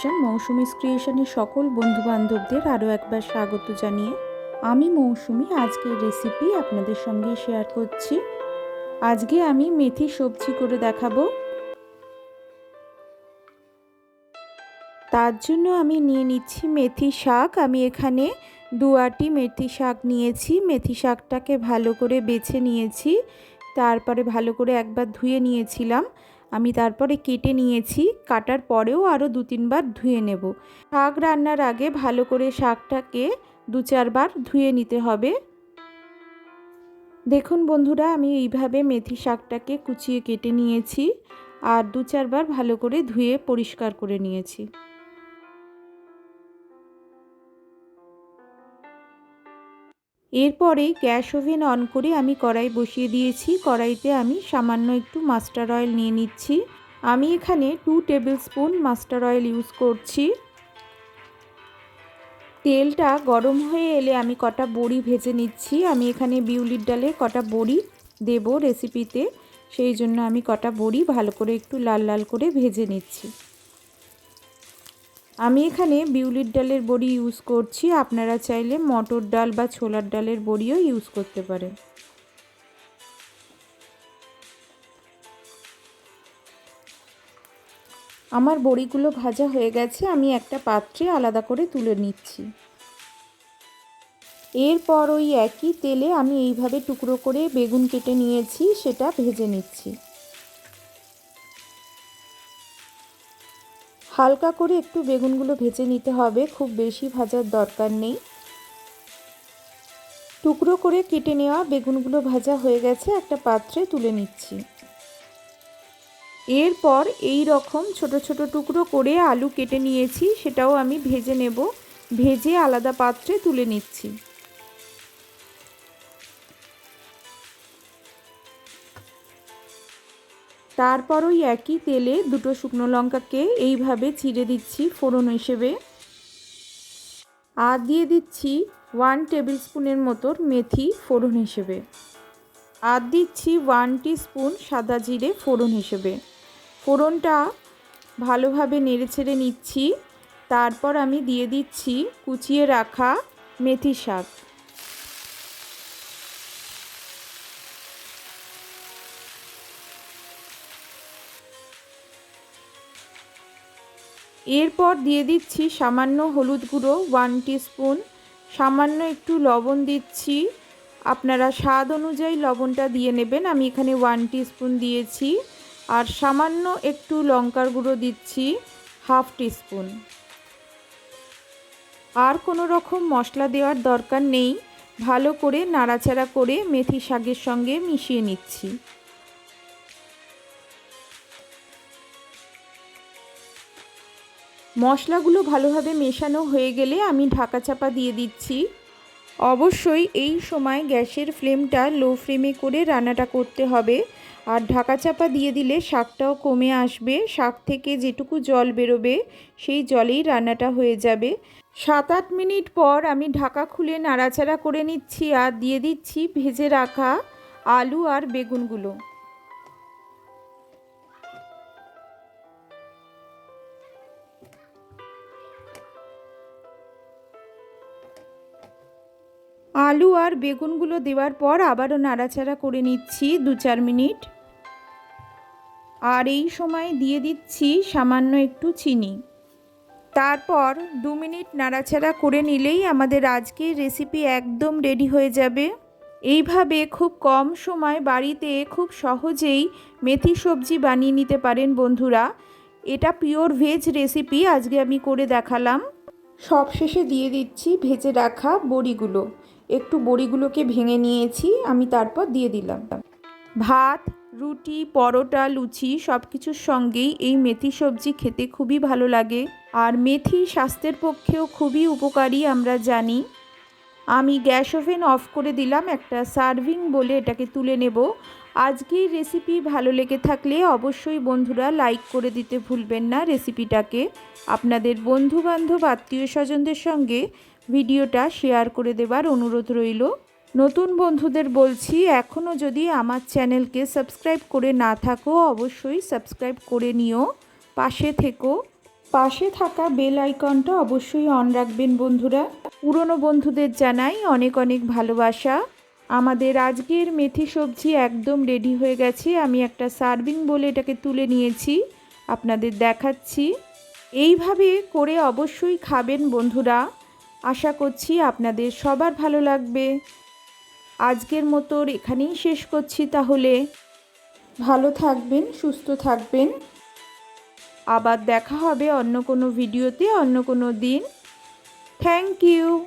Creation Mousumi's ক্রিয়েশনের সকল বন্ধুবান্ধবদের আরও একবার স্বাগত জানিয়ে আমি মৌসুমি, আজকের রেসিপি আপনাদের সঙ্গে শেয়ার করছি। আজকে আমি মেথি সবজি করে দেখাবো। তার জন্য আমি নিয়ে নিচ্ছি মেথি শাক। আমি এখানে দু আটি মেথি শাক নিয়েছি। মেথি শাকটাকে ভালো করে বেছে নিয়েছি। তারপরে ভালো করে একবার ধুয়ে নিয়েছিলাম। আমি তারপরে কেটে নিয়েছি, কাটার পরেও আরও দু তিনবার ধুয়ে নেব। শাক রান্নার আগে ভালো করে শাকটাকে দু চারবার ধুয়ে নিতে হবে। দেখুন বন্ধুরা, আমি এইভাবে মেথি শাকটাকে কুচিয়ে কেটে নিয়েছি আর দু চারবার ভালো করে ধুয়ে পরিষ্কার করে নিয়েছি। এরপরে গ্যাস ওভেন অন করে আমি কড়াই বসিয়ে দিয়েছি। কড়াইতে আমি সামান্য একটু মাস্টার অয়েল নিয়ে নিচ্ছি। আমি এখানে two tablespoon mustard oil use করছি। তেলটা গরম হয়ে এলে আমি কটা বড়ি ভেজে নিচ্ছি। আমি এখানে বিউলির ডালে কটা বড়ি দেব রেসিপিতে সেই জন্য আমি কটা বড়ি ভালো করে একটু লাল লাল করে ভেজে নিচ্ছি। আমি এখানে বিউলির ডালের বড়ি ইউজ করছি। আপনারা চাইলে মটর ডাল বা ছোলার ডালের বড়িও ইউজ করতে পারেন। আমার বড়িগুলো ভাজা হয়ে গেছে, আমি একটা পাত্রে আলাদা করে তুলে নিচ্ছি। এরপর ওই একই তেলে আমি এইভাবে টুকরো করে বেগুন কেটে নিয়েছি, সেটা ভেজে নিচ্ছি। হালকা করে একটু বেগুনগুলো ভেজে নিতে হবে, খুব বেশি ভাজার দরকার নেই। টুকরো করে কেটে নেওয়া বেগুনগুলো ভাজা হয়ে গেছে, একটা পাত্রে তুলে নিচ্ছি। এরপর এই রকম ছোট ছোট টুকরো করে আলু কেটে নিয়েছি, সেটাও আমি ভেজে নেব। ভেজে আলাদা পাত্রে তুলে নিচ্ছি। তারপর ওই একই তেলে দুটো শুকনো লঙ্কাকে এইভাবে চিড়ে দিচ্ছি ফোড়ন হিসেবে। আর দিয়ে দিচ্ছি ওয়ান টেবিল স্পুনের মতোর মেথি ফোড়ন হিসেবে। আর দিচ্ছি ওয়ান স্পুন সাদা জিরে ফোড়ন হিসেবে। ফোড়নটা ভালোভাবে নেড়ে ছেড়ে নিচ্ছি। তারপর আমি দিয়ে দিচ্ছি কুচিয়ে রাখা মেথি শাক। এরপর দিয়ে দিচ্ছি সামান্য হলুদ গুঁড়ো ওয়ান স্পুন সামান্য একটু লবণ দিচ্ছি। আপনারা স্বাদ অনুযায়ী লবণটা দিয়ে নেবেন। আমি এখানে ওয়ান স্পুন দিয়েছি। আর সামান্য একটু লঙ্কার গুঁড়ো দিচ্ছি হাফ স্পুন আর কোনো রকম মশলা দেওয়ার দরকার নেই। ভালো করে নাড়াচাড়া করে মেথি শাকের সঙ্গে মিশিয়ে নিচ্ছি। মশলাগুলো ভালোভাবে মেশানো হয়ে গেলে আমি ঢাকা চাপা দিয়ে দিচ্ছি। অবশ্যই এই সময় গ্যাসের ফ্লেমটা লো ফ্লেমে করে রান্নাটা করতে হবে। আর ঢাকা চাপা দিয়ে দিলে শাকটাও কমে আসবে। শাক থেকে যেটুকু জল বেরোবে, সেই জলেই রান্নাটা হয়ে যাবে। সাত আট মিনিট পর আমি ঢাকা খুলে নাড়াচাড়া করে নিচ্ছি আর দিয়ে দিচ্ছি ভেজে রাখা আলু আর বেগুনগুলো। আলু আর বেগুনগুলো দেওয়ার পর আবারও নাড়াচাড়া করে নিচ্ছি দু চার মিনিট। আর এই সময় দিয়ে দিচ্ছি সামান্য একটু চিনি। তারপর দু মিনিট নাড়াচাড়া করে নিলেই আমাদের আজকের রেসিপি একদম রেডি হয়ে যাবে। এইভাবে খুব কম সময় বাড়িতে খুব সহজেই মেথি সবজি বানিয়ে নিতে পারেন বন্ধুরা। এটা পিওর ভেজ রেসিপি আজকে আমি করে দেখালাম। সবশেষে দিয়ে দিচ্ছি ভেজে রাখা বড়িগুলো। একটু বড়িগুলোকে ভেঙে নিয়েছি, আমি তারপর দিয়ে দিলাম। ভাত, রুটি, পরোটা, লুচি সব কিছুর সঙ্গেই এই মেথি সবজি খেতে খুবই ভালো লাগে। আর মেথি স্বাস্থ্যের পক্ষেও খুবই উপকারী আমরা জানি। আমি গ্যাস ওভেন অফ করে দিলাম একটা সার্ভিং বলে এটাকে তুলে নেব। আজকের রেসিপি ভালো লেগে থাকলে অবশ্যই বন্ধুরা লাইক করে দিতে ভুলবেন না রেসিপিটাকে। আপনাদের বন্ধু বান্ধব আত্মীয় স্বজনদের সঙ্গে ভিডিওটা শেয়ার করে দেবার অনুরোধ রইল। নতুন বন্ধুদের বলছি এখনও যদি আমার চ্যানেলকে সাবস্ক্রাইব করে না থাকো, অবশ্যই সাবস্ক্রাইব করে নিও। পাশে থেকো। পাশে থাকা বেল আইকনটা অবশ্যই অন রাখবেন বন্ধুরা। পুরনো বন্ধুদের জানাই অনেক অনেক ভালোবাসা। আমাদের আজকের মেথি সবজি একদম রেডি হয়ে গেছে। আমি একটা সার্ভিং বলে এটাকে তুলে নিয়েছি, আপনাদের দেখাচ্ছি। এইভাবে করে অবশ্যই খাবেন বন্ধুরা। আশা করছি আপনাদের সবার ভালো লাগবে। আজকের মতো এখানেই শেষ করছি তাহলে। ভালো থাকবেন, সুস্থ থাকবেন। আবার দেখা হবে অন্য কোনো ভিডিওতে, অন্য কোনো দিন। Thank you.